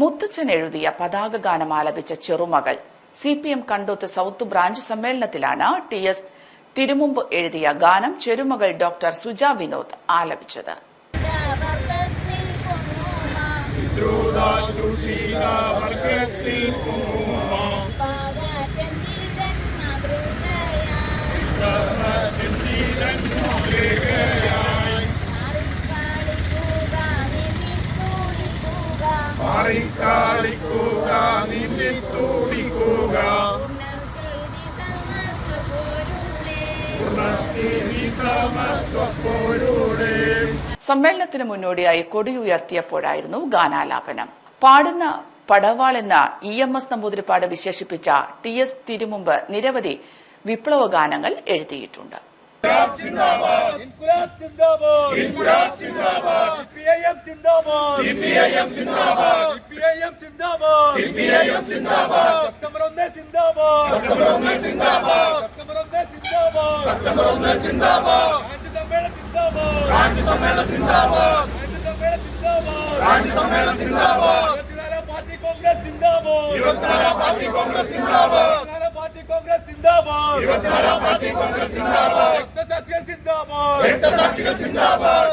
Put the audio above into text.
മുത്തച്ഛൻ എഴുതിയ പതാക ഗാനം ആലപിച്ച ചെറുമകൾ. C P M Kandoth south branch സമ്മേളനത്തിലാണ് ടി എസ് തിരുമുമ്പ് എഴുതിയ ഗാനം ചെറുമകൾ ഡോക്ടർ സുജ വിനോദ് ആലപിച്ചത്. പാകാറ്റഞ്ചിതൻ മാറിക്കാളിക്കുക നിന്നിൽ തൂടിക്കുക. സമ്മേളനത്തിന് മുന്നോടിയായി കൊടിയുയർത്തിയപ്പോഴായിരുന്നു ഗാനാലാപനം. പാടുന്ന പടവാൾ എന്ന ഇ എം എസ് നമ്പൂതിരിപ്പാട് വിശേഷിപ്പിച്ച ടി എസ് തിരുമുമ്പ് നിരവധി വിപ്ലവ ഗാനങ്ങൾ എഴുതിയിട്ടുണ്ട്. ഇൻകുലാബ് സിന്ദാബാദ് സിപിഐഎം സിന്ദാബാദ്. സിപിഐഎം സിന്ദാബാദ്. സിപിഐഎം സിന്ദാബാദ്. സെപ്റ്റംബർ 1 സിന്ദാബാദ്. സെപ്റ്റംബർ 1 സിന്ദാബാദ്. സെപ്റ്റംബർ 1 സിന്ദാബാദ്. സെപ്റ്റംബർ 1 സിന്ദാബാദ്. രാജ്യ സമ്മേളന സിന്ദാബാദ്. രാജ്യ സമ്മേളന സിന്ദാബാദ്. രാജ്യ സമ്മേളന സിന്ദാബാദ്. പാർട്ടി കോൺഗ്രസ് സിന്ദാബാദ്. 24 പാർട്ടി കോൺഗ്രസ് സിന്ദാബാദ്. 24 പാർട്ടി കോൺഗ്രസ് സിന്ദാബാദ്. 24 പാർട്ടി കോൺഗ്രസ് സിന്ദാബാദ്. രക്തസാക്ഷികൾ സിന്ദാബാദ്. രക്തസാക്ഷികൾ സിന്ദാബാദ്.